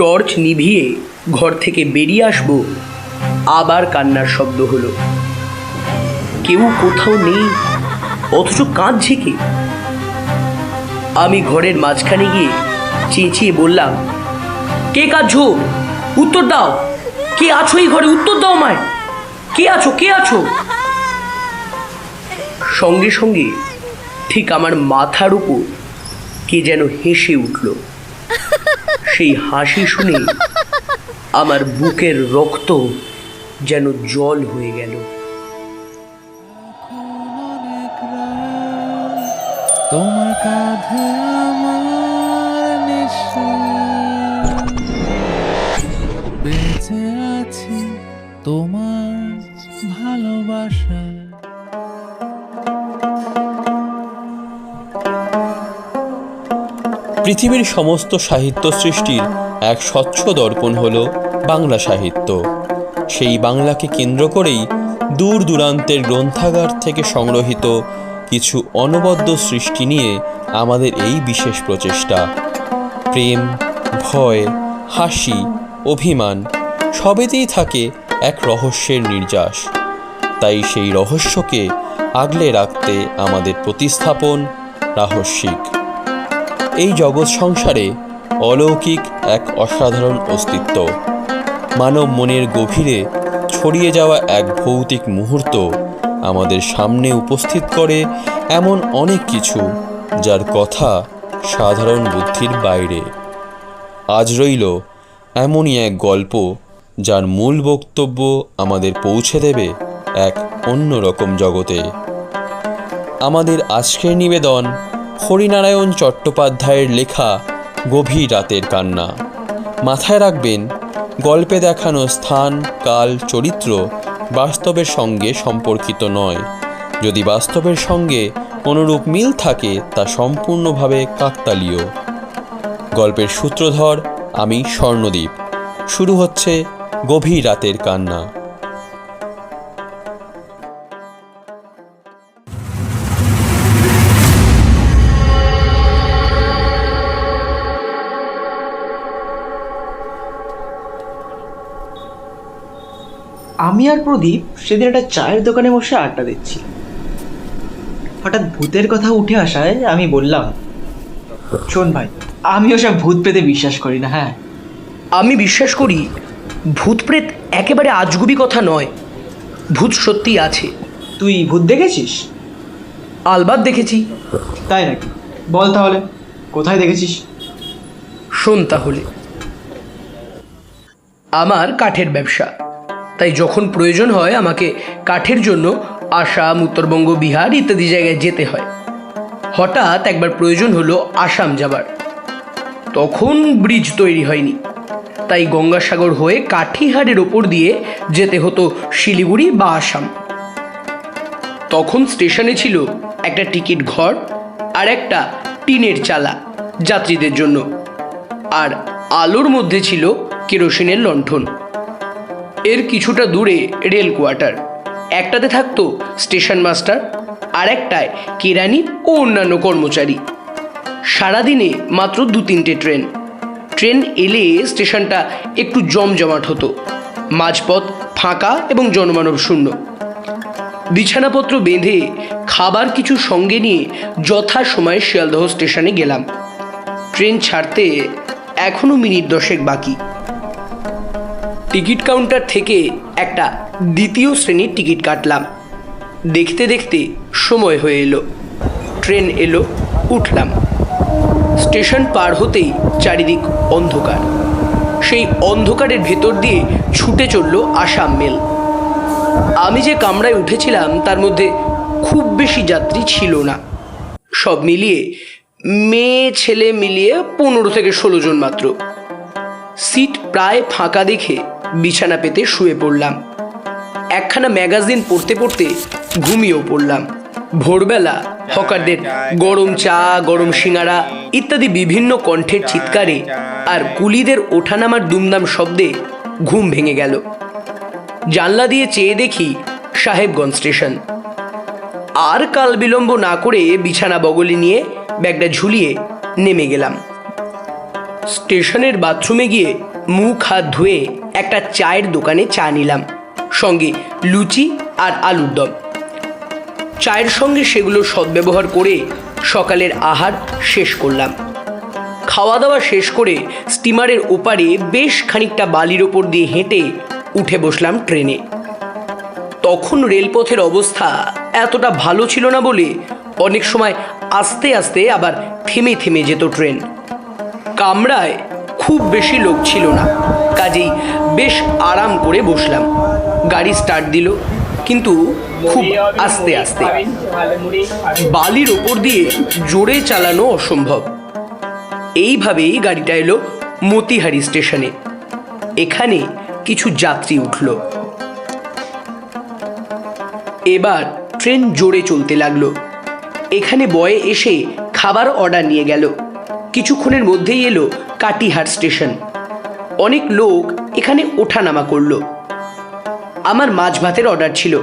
Torch নিভিয়ে ঘর থেকে বেরিয়ে আসব। আবার কান্নার শব্দ হলো। কেউ কোথাও নেই, অথচ কাঁদছে কে? আমি ঘরের মাঝখানে গিয়ে চেঁচিয়ে বললাম, কে কাঁদছো? উত্তর দাও। কে আছো এই ঘরে? উত্তর দাও আমায়। কে আছো? কে আছো? সঙ্গে সঙ্গে ঠিক আমার মাথার উপর কে যেন হেসে উঠল। সেই হাসি শুনে আমার বুকের রক্ত যেন জল হয়ে গেল। তোমার তোমার পৃথিবীর সমস্ত সাহিত্য সৃষ্টির এক স্বচ্ছ দর্পণ হল বাংলা সাহিত্য। সেই বাংলাকে কেন্দ্র করেই দূর দূরান্তের গ্রন্থাগার থেকে সংগ্রহীত কিছু অনবদ্য সৃষ্টি নিয়ে আমাদের এই বিশেষ প্রচেষ্টা। প্রেম, ভয়, হাসি, অভিমান সবেতেই থাকে এক রহস্যের নির্যাস। তাই সেই রহস্যকে আগলে রাখতে আমাদের প্রতিস্থাপন রাহস্যিক। এই জগৎ সংসারে অলৌকিক এক অসাধারণ অস্তিত্ব। মানব মনের গভীরে ছড়িয়ে যাওয়া এক ভৌতিক মুহূর্ত আমাদের সামনে উপস্থিত করে এমন অনেক কিছু যার কথা সাধারণ বুদ্ধির বাইরে। আজ রইল এমনই এক গল্প যার মূল বক্তব্য আমাদের পৌঁছে দেবে এক অন্যরকম জগতে। আমাদের আজকের নিবেদন হরিনারায়ণ চট্টোপাধ্যায়ের লেখা গভীর রাতের কান্না। মাথায় রাখবেন, গল্পে দেখানো স্থান, কাল, চরিত্র বাস্তবের সঙ্গে সম্পর্কিত নয়। যদি বাস্তবের সঙ্গে কোনোরূপ মিল থাকে, তা সম্পূর্ণভাবে কাকতালীয়। গল্পের সূত্রধর, আমি স্বর্ণদ্বীপ শুরু হচ্ছে গভীর রাতের কান্না। আমি আর প্রদীপ সেদিন একটা চায়ের দোকানে বসে আড্ডা দিচ্ছি। হঠাৎ ভূতের কথা উঠে আসায় আমি বললাম শোন ভাই আমি ওসব ভূত পেতে বিশ্বাস করি না হ্যাঁ? আমি বিশ্বাস করি ভূত প্রেত একেবারে আজগুবি কথা নয় ভূত সত্যি আছে। তুই ভূত দেখেছিস? আলবাদ দেখেছি। তাই নাকি? বল তাহলে কোথায় দেখেছিস? শোন তাহলে। আমার কাঠের ব্যবসা। তাই যখন প্রয়োজন হয় আমাকে কাঠের জন্য আসাম, উত্তরবঙ্গ, বিহার ইত্যাদি জায়গায় যেতে হয়। হঠাৎ একবার প্রয়োজন হলো আসাম যাবার। তখন ব্রিজ তৈরি হয়নি। তাই গঙ্গাসাগর হয়ে কাঠিহারের ওপর দিয়ে যেতে হতো শিলিগুড়ি বা আসাম। তখন স্টেশনে ছিল একটা টিকিট ঘর আর একটা টিনের চালা যাত্রীদের জন্য। আর আলোর মধ্যে ছিল কেরোসিনের লণ্ঠন। এর কিছুটা দূরে রেল কোয়ার্টার। একটাতে থাকতো স্টেশন মাস্টার, আর একটায় কেরানি ও অন্যান্য কর্মচারী। সারাদিনে মাত্র দু তিনটে ট্রেন। ট্রেন এলে স্টেশনটা একটু জমজমাট হতো। মাঝপথ ফাঁকা এবং জনমানব শূন্য। বিছানাপত্র বেঁধে খাবার কিছু সঙ্গে নিয়ে যথা সময়ে শিয়ালদহ স্টেশনে গেলাম। ট্রেন ছাড়তে এখনও মিনিট দশেক বাকি। টিকিট কাউন্টার থেকে একটা দ্বিতীয় শ্রেণির টিকিট কাটলাম। দেখতে দেখতে সময় হয়ে এলো। ট্রেন এলো, উঠলাম। স্টেশন পার হতেই চারিদিক অন্ধকার। সেই অন্ধকারের ভেতর দিয়ে ছুটে চলল আসাম মেল। আমি যে কামরায় উঠেছিলাম, তার মধ্যে খুব বেশি যাত্রী ছিল না। সব মিলিয়ে মেয়ে, ছেলে মিলিয়ে পনেরো থেকে ষোলো জন মাত্র। সিট প্রায় ফাঁকা দেখে বিছানা পেতে শুয়ে পড়লাম। একখানা ম্যাগাজিন পড়তে পড়তে ঘুমিয়েও পড়লাম। ভোরবেলা হকারদের গরম চা, গরম সিঙাড়া ইত্যাদি বিভিন্ন কণ্ঠের চিৎকারে আর কুলিদের ওঠানামার দুমদাম শব্দে ঘুম ভেঙে গেল। জানলা দিয়ে চেয়ে দেখি সাহেবগঞ্জ স্টেশন। আর কাল বিলম্ব না করে বিছানা বগলে নিয়ে ব্যাগটা ঝুলিয়ে নেমে গেলাম। স্টেশনের বাথরুমে গিয়ে মুখ হাত ধুয়ে একটা চায়ের দোকানে চা নিলাম। সঙ্গে লুচি আর আলুর দম। চায়ের সঙ্গে সেগুলো সদ্ব্যবহার করে সকালের আহার শেষ করলাম। খাওয়া দাওয়া শেষ করে স্টিমারের ওপারে বেশ খানিকটা বালির ওপর দিয়ে হেঁটে উঠে বসলাম ট্রেনে। তখন রেলপথের অবস্থা এতটা ভালো ছিল না বলে অনেক সময় আস্তে আস্তে আবার থেমে থেমে যেত ট্রেন। কামরায় খুব বেশি লোক ছিল না। কাজেই বেশ আরাম করে বসলাম। গাড়ি স্টার্ট দিল, কিন্তু খুব আস্তে আস্তে। বালির ওপর দিয়ে জোরে চালানো অসম্ভব। এইভাবেই গাড়িটা এলো মতিহারি স্টেশনে। এখানে কিছু যাত্রী উঠল। এবার ট্রেন জোরে চলতে লাগল। এখানে বয়ে এসে খাবার অর্ডার নিয়ে গেল। কিছুক্ষণের মধ্যেই এলো কাটিহার স্টেশন। অনেক লোক এখানে ওঠানামা করল। আমার মাছ ভাতের অর্ডার ছিল।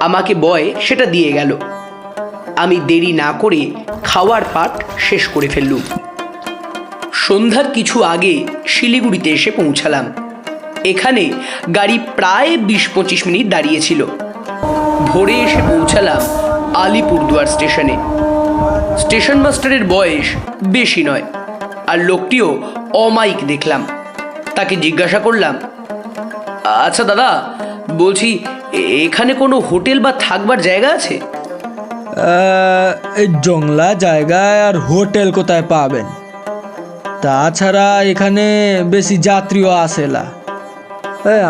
আমাকে বয় সেটা দিয়ে গেল। আমি দেরি না করে খাওয়ার পাট শেষ করে ফেললুম। সন্ধ্যার কিছু আগে শিলিগুড়িতে এসে পৌঁছালাম। এখানে গাড়ি প্রায় বিশ পঁচিশ মিনিট দাঁড়িয়েছিল ভোরে এসে পৌঁছালাম আলিপুরদুয়ার স্টেশনে। স্টেশন মাস্টারের বয়স বেশি নয়। আর লোকটিও অমাইক দেখলাম। তাকে জিজ্ঞাসা করলাম আচ্ছা দাদা বলছি এখানে কোনো হোটেল বা থাকবার জায়গা আছে? এই জংলা জায়গায় আর হোটেল কোথায় পাবেন? তাছাড়া এখানে বেশি যাত্রীও আসে না।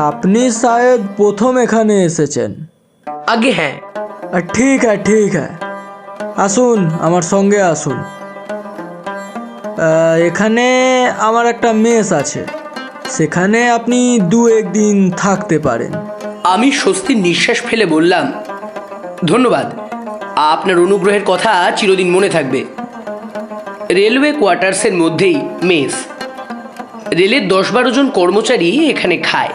আপনি শায়দ প্রথম এখানে এসেছেন। আগে হ্যাঁ। ঠিক আছে ঠিক আছে। আসুন আমার সঙ্গে আসুন। এখানে আমার একটা মেস আছে। সেখানে আপনি দু একদিন থাকতে পারেন। আমি স্বস্তির নিঃশ্বাস ফেলে বললাম, ধন্যবাদ। আপনার অনুগ্রহের কথা চিরদিন মনে থাকবে। রেলওয়ে কোয়ার্টার্সের মধ্যেই মেস। রেলের দশ বারো জন কর্মচারী এখানে খায়।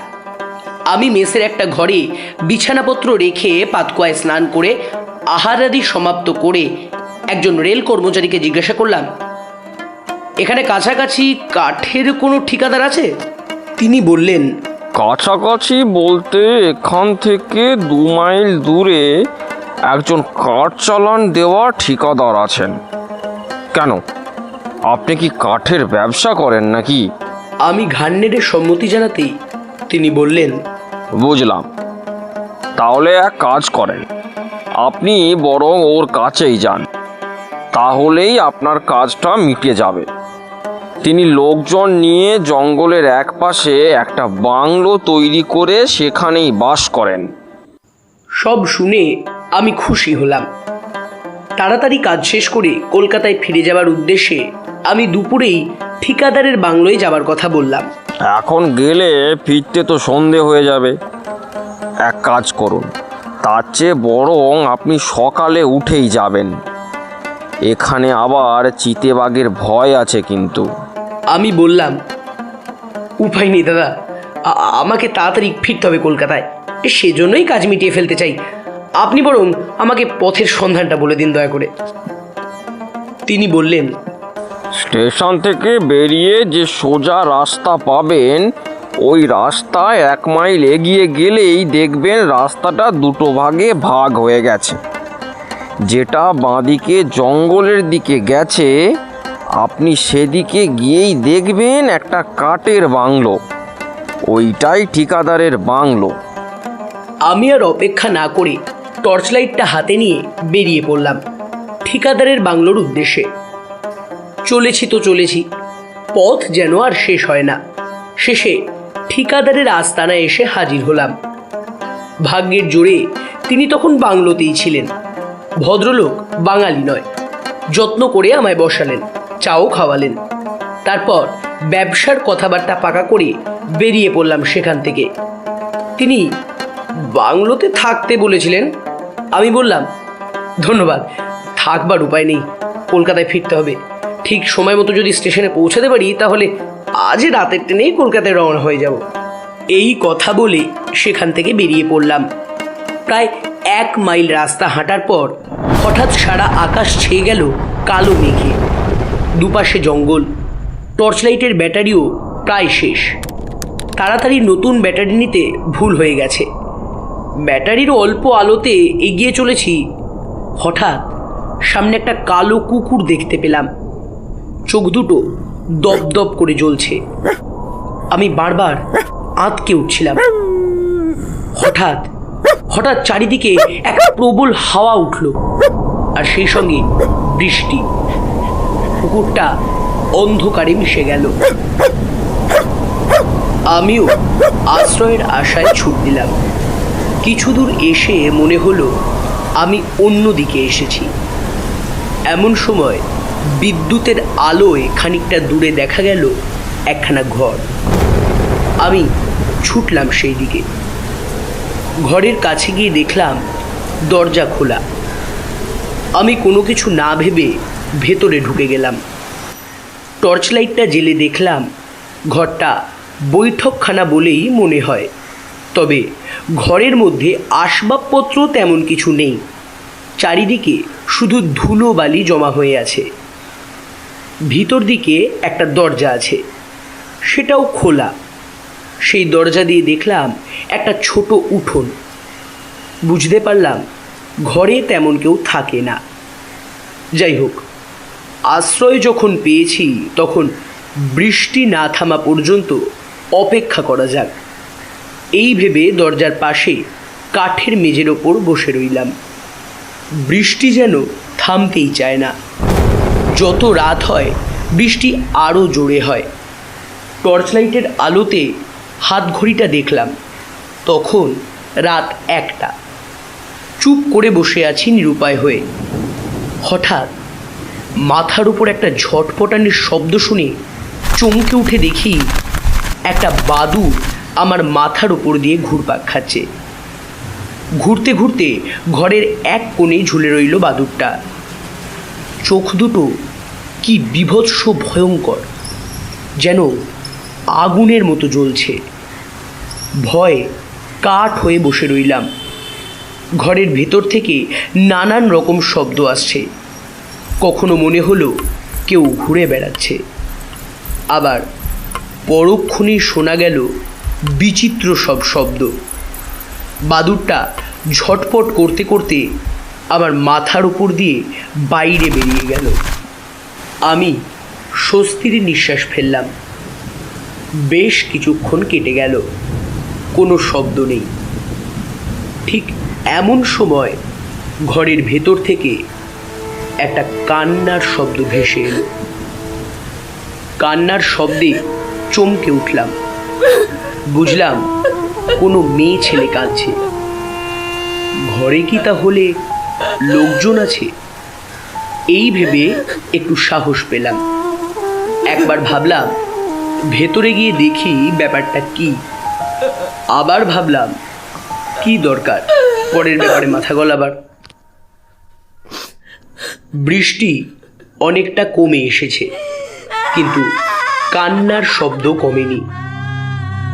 আমি মেসের একটা ঘরে বিছানাপত্র রেখে পাতকুয়ায় স্নান করে আহারাদি সমাপ্ত করে একজন রেল কর্মচারীকে জিজ্ঞাসা করলাম এখানে কাছাকাছি কাঠের কোনো ঠিকাদার আছে? তিনি বললেন কাছাকাছি বলতে এখান থেকে দু মাইল দূরে একজন কাঠ চালান দেওয়া ঠিকাদার আছেন। কেন? আপনি কি কাঠের ব্যবসা করেন নাকি? আমি ঘাড় সম্মতি জানাতেই তিনি বললেন বুঝলাম। তাহলে এক কাজ করেন। আপনি বরং ওর কাছেই যান। তাহলেই আপনার কাজটা মিটে যাবে। তিনি লোকজন নিয়ে জঙ্গলের একপাশে একটা বাংলো তৈরি করে সেখানেই বাস করেন। সব শুনে আমি খুশি হলাম। তাড়াতাড়ি কাজ শেষ করে কলকাতায় ফিরে যাওয়ার উদ্দেশ্যে আমি দুপুরেই ঠিকাদারের বাংলোয় যাবার কথা বললাম। এখন গেলে ফিরতে তো সন্ধে হয়ে যাবে। এক কাজ করুন তার চেয়ে বরং আপনি সকালে উঠেই যাবেন। এখানে আবার চিতেবাগের ভয় আছে কিন্তু। আমি বললাম, উপায় নেই দাদা আমাকে তাড়াতাড়ি ফিরতে হবে কলকাতায়। সেজন্যই কাজ মিটিয়ে ফেলতে চাই। আপনি বরং আমাকে পথের সন্ধানটা বলে দিন দয়া করে। তিনি বললেন, স্টেশন থেকে বেরিয়ে যে সোজা রাস্তা পাবেন, ওই রাস্তায় এক মাইল এগিয়ে গেলেই দেখবেন রাস্তাটা দুটো ভাগে ভাগ হয়ে গেছে। যেটা বাঁদিকে জঙ্গলের দিকে গেছে আপনি সেদিকে গিয়েই দেখবেন একটা কাঠের বাংলো। ওইটাই ঠিকাদারের বাংলো। আমি আর অপেক্ষা না করে টর্চ লাইটটা হাতে নিয়ে বেরিয়ে পড়লাম ঠিকাদারের বাংলোর উদ্দেশ্যে। চলেছি তো চলেছি, পথ যেন আর শেষ হয় না। শেষে ঠিকাদারের আস্তানায় এসে হাজির হলাম। ভাগ্যের জোরে তিনি তখন বাংলোতেই ছিলেন। ভদ্রলোক বাঙালি নয়, যত্ন করে আমায় বসালেন। চাও খাওয়ালেন। তারপর ব্যবসার কথাবার্তা পাকা করে বেরিয়ে পড়লাম সেখান থেকে। তিনি, বাংলোতে থাকতে বলেছিলেন? আমি বললাম, ধন্যবাদ, থাকবার উপায় নেই, কলকাতায় ফিরতে হবে। ঠিক সময় মতো যদি স্টেশনে পৌঁছাতে পারি, তাহলে আজ রাতের ট্রেনেই কলকাতায় রওনা হয়ে যাব। এই কথা বলে সেখান থেকে বেরিয়ে পড়লাম। প্রায় এক মাইল রাস্তা হাঁটার পর হঠাৎ সারা আকাশ ছেয়ে গেল কালো মেঘে। দুপাশে জঙ্গল। টর্চ লাইটের ব্যাটারিও প্রায় শেষ। তাড়াতাড়ি নতুন ব্যাটারি নিতে ভুল হয়ে গেছে। ব্যাটারির অল্প আলোতে এগিয়ে চলেছি। হঠাৎ সামনে একটা কালো কুকুর দেখতে পেলাম। চোখ দুটো দপদপ করে জ্বলছে। আমি বারবার আঁতকে উঠছিলাম। হঠাৎ হঠাৎ চারিদিকে এক প্রবল হাওয়া উঠল। আর সেই সঙ্গে বৃষ্টি। কুকুরটা অন্ধকারে মিশে গেল। আমিও আশ্রয়ের আশায় ছুট দিলাম। কিছু দূর এসে মনে হলো আমি অন্য দিকে এসেছি। এমন সময় বিদ্যুতের আলোয় খানিকটা দূরে দেখা গেল একখানা ঘর। আমি ছুটলাম সেই দিকে। ঘরের কাছে গিয়ে দেখলাম দরজা খোলা। আমি কোনো কিছু না ভেবে ভেতরে ঢুকে গেলাম। টর্চ লাইটটা জেলে দেখলাম, ঘরটা বৈঠকখানা বলেই মনে হয়। তবে ঘরের মধ্যে আসবাবপত্র তেমন কিছু নেই। চারিদিকে শুধু ধুলো বালি জমা হয়ে আছে। ভিতর দিকে একটা দরজা আছে, সেটাও খোলা। সেই দরজা দিয়ে দেখলাম একটা ছোট উঠোন। বুঝতে পারলাম, ঘরে তেমন কেউ থাকে না। যাই হোক আশ্রয় যখন পেয়েছি, তখন বৃষ্টি না থামা পর্যন্ত অপেক্ষা করা যাক। এই ভেবে দরজার পাশে কাঠের মেঝের ওপর বসে রইলাম। বৃষ্টি যেন থামতেই চায় না। যত রাত হয়, বৃষ্টি আরও জোরে হয়। টর্চ লাইটের আলোতে হাত ঘড়িটা দেখলাম। তখন রাত একটা। চুপ করে বসে আছি নিরুপায় হয়ে। হঠাৎ মাথার উপর একটা ঝটপটানির শব্দ শুনে চমকে উঠে দেখি একটা বাদুর আমার মাথার উপর দিয়ে ঘুরপাক খাচ্ছে। ঘুরতে ঘুরতে ঘরের এক কোণে ঝুলে রইল বাদুরটা চোখ দুটো কি বিভৎস ভয়ঙ্কর, যেন আগুনের মতো জ্বলছে। ভয়ে কাঠ হয়ে বসে রইলাম। ঘরের ভেতর থেকে নানান রকম শব্দ আসছে। কখনো মনে হলো কেউ ঘুরে বেড়াচ্ছে। আবার পরক্ষণেই শোনা গেল বিচিত্র সব শব্দ। বাদুরটা ঝটপট করতে করতে আমার মাথার উপর দিয়ে বাইরে বেরিয়ে গেল। আমি স্বস্তির নিঃশ্বাস ফেললাম। বেশ কিছুক্ষণ কেটে গেল। কোনো শব্দ নেই। ঠিক এমন সময় ঘরের ভেতর থেকে একটা কান্নার শব্দ ভেসে এলো। কান্নার শব্দে চমকে উঠলাম। বুঝলাম কোনো মেয়ে ছেলে কাঁদছে। ঘরে কি তাহলে লোকজন আছে? এই ভেবে একটু সাহস পেলাম। একবার ভাবলাম, ভেতরে গিয়ে দেখি ব্যাপারটা কি। আবার ভাবলাম, কি দরকার? পরের ব্যাপারে মাথা গলাবার। বৃষ্টি অনেকটা কমে এসেছে, কিন্তু কান্নার শব্দ কমেনি।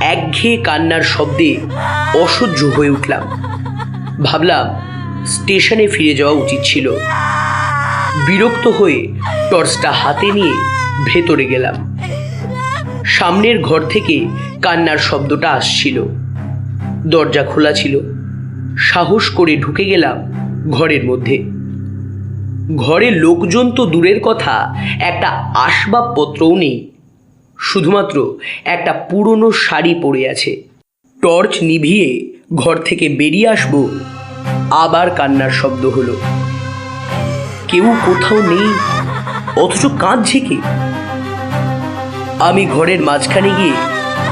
একঘেয়ে কান্নার শব্দে অসহ্য হয়ে উঠলাম। ভাবলাম স্টেশনে ফিরে যাওয়া উচিত ছিল। বিরক্ত হয়ে টর্চটা হাতে নিয়ে ভেতরে গেলাম। সামনের ঘর থেকে কান্নার শব্দটা আসছিল। দরজা খোলা ছিল। সাহস করে ঢুকে গেলাম ঘরের মধ্যে। ঘরে লোকজন তো দূরের কথা, একটা আসবাবপত্রও নেই। শুধুমাত্র একটা পুরনো শাড়ি পরে আছে। টর্চ নিভিয়ে ঘর থেকে বেরিয়ে আসব। আবার কান্নার শব্দ হলো। কেউ কোথাও নেই, অথচ কাঁদছে কে? আমি ঘরের মাঝখানে গিয়ে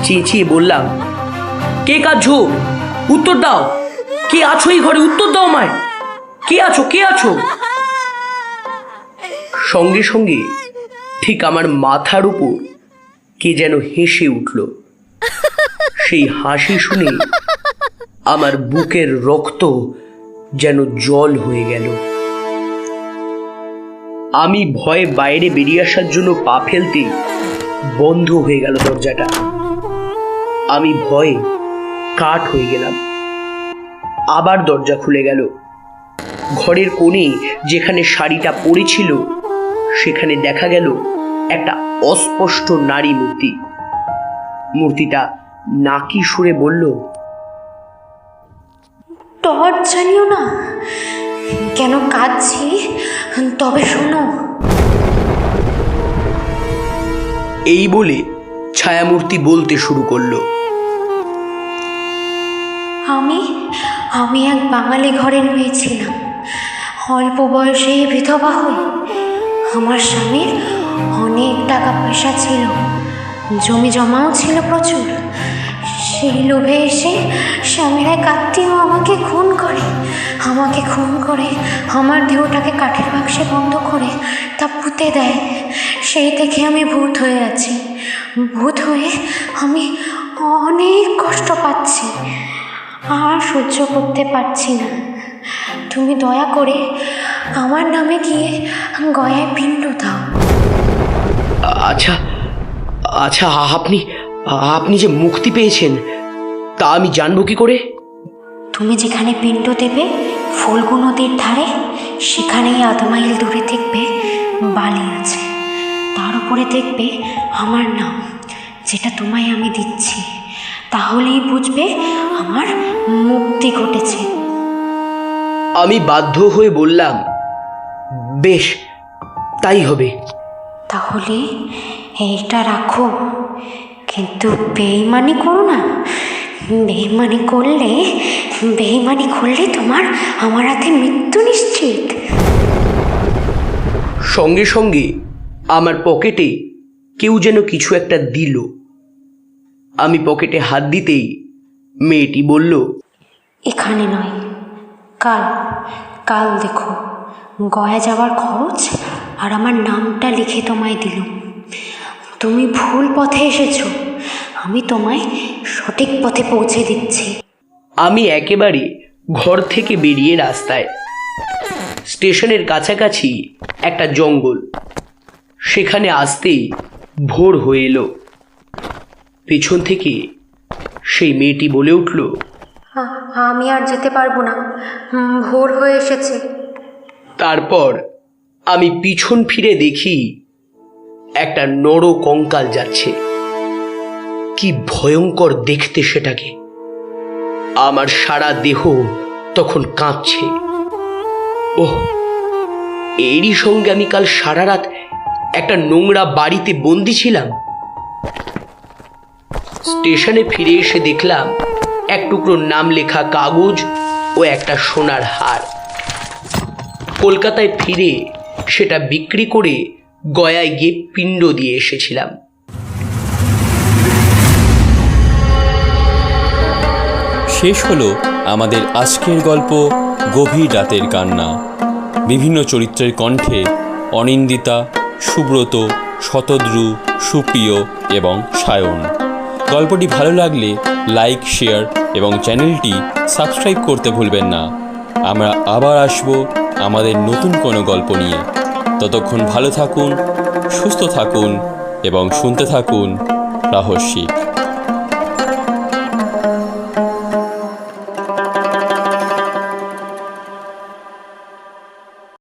চেঁচিয়ে বললাম, কে কাঁদছো? উত্তর দাও। কে আছো এই ঘরে? উত্তর দাও আমায়। কে আছো? কে আছো? সঙ্গে সঙ্গে ঠিক আমার মাথার উপর কে যেন হেসে উঠল। সেই হাসি শুনে আমার বুকের রক্ত যেন জল হয়ে গেল। আমি ভয়ে বাইরে বেরিয়ে আসার জন্য পা ফেলতে বন্ধ হয়ে গেল দরজাটা। আমি ভয়ে কাঠ হয়ে গেলাম। আবার দরজা খুলে গেল। ঘরের কোণে যেখানে শাড়িটা পড়েছিল সেখানে দেখা গেল একটা অস্পষ্ট নারী মূর্তি। মূর্তিটা নাকি সুরে বলল টর্চ জানিও না কেন কাঁদছি? তবে শোনো। এই বলে ছায়ামূর্তি বলতে শুরু করল আমি আমি এক বাঙালি ঘরের মেয়ে ছিলাম অল্প বয়সে বিধবা হই। আমার স্বামীর অনেক টাকা পয়সা ছিল। জমি জমাও ছিল প্রচুর। সেই লোভে এসে স্বামীর এক আত্মীয় আমাকে খুন করে। আমাকে খুন করে, আমার দেহটাকে কাঠের বাক্সে বন্ধ করে তা পুঁতে দেয়। সেই থেকে আমি ভূত হয়ে আছি। ভূত হয়ে আমি অনেক কষ্ট পাচ্ছি। আর সহ্য করতে পারছি না। তুমি দয়া করে আমার নামে গিয়ে গয়ায় পিণ্ড দাও। আচ্ছা আচ্ছা আপনি আপনি যে মুক্তি পেয়েছেন তা আমি জানব কি করে? তুমি যেখানে পিণ্ড দেবে ফল্গু নদীর ধারে সেখানেই আধ মাইল দূরে দেখবে বালি আছে। তার উপরে দেখবে আমার নাম যেটা তোমায় আমি দিচ্ছি। তাহলেই বুঝবে আমার মুক্তি ঘটেছে। আমি বাধ্য হয়ে বললাম বেশ তাই হবে। তাহলে এইটা রাখো। কিন্তু বেইমানি করো না। বেইমানি করলে বেইমানি করলে তোমার আমার হাতে মৃত্যু নিশ্চিত। সঙ্গে সঙ্গে আমার পকেটে কেউ যেন কিছু একটা দিল। আমি পকেটে হাত দিতেই মেয়েটি বলল এখানে নয় কাল কাল দেখো। গয়া যাওয়ার খরচ? আর আমার নামটা লিখে তোমায় দিলুম। তুমি ভুল পথে এসেছ। আমি তোমায় সঠিক পথে পৌঁছে দিচ্ছি। আমি একেবারে ঘর থেকে বেরিয়ে রাস্তায় স্টেশনের কাছাকাছি একটা জঙ্গল। সেখানে আসতেই ভোর হয়ে এলো। পেছন থেকে সেই মেয়েটি বলে উঠল আমি আর যেতে পারব না। ভোর হয়ে এসেছে। তারপর আমি পিছন ফিরে দেখি একটা নর কঙ্কাল যাচ্ছে। কি ভয়ঙ্কর দেখতে সেটাকে। আমার সারা দেহ তখন কাঁপছে। ওহ, এরই সঙ্গে আমি কাল সারা রাত একটা নোংরা বাড়িতে বন্দি ছিলাম। স্টেশনে ফিরে এসে দেখলাম এক টুকরো নাম লেখা কাগজ ও একটা সোনার হার। কলকাতায় ফিরে সেটা বিক্রি করে গয়ায় গিয়ে পিণ্ড দিয়ে এসেছিলাম। শেষ হলো আমাদের আজকের গল্প গভীর রাতের কান্না। বিভিন্ন চরিত্রের কণ্ঠে অনিন্দিতা, সুব্রত, শতদ্রু, সুপ্রিয় এবং সায়ন। গল্পটি ভালো লাগলে লাইক, শেয়ার এবং চ্যানেলটি সাবস্ক্রাইব করতে ভুলবেন না। আমরা আবার আসব আমাদের নতুন কোনো গল্প নিয়ে। ততক্ষণ ভালো থাকুন সুস্থ থাকুন এবং শুনতে থাকুন রহস্যিক।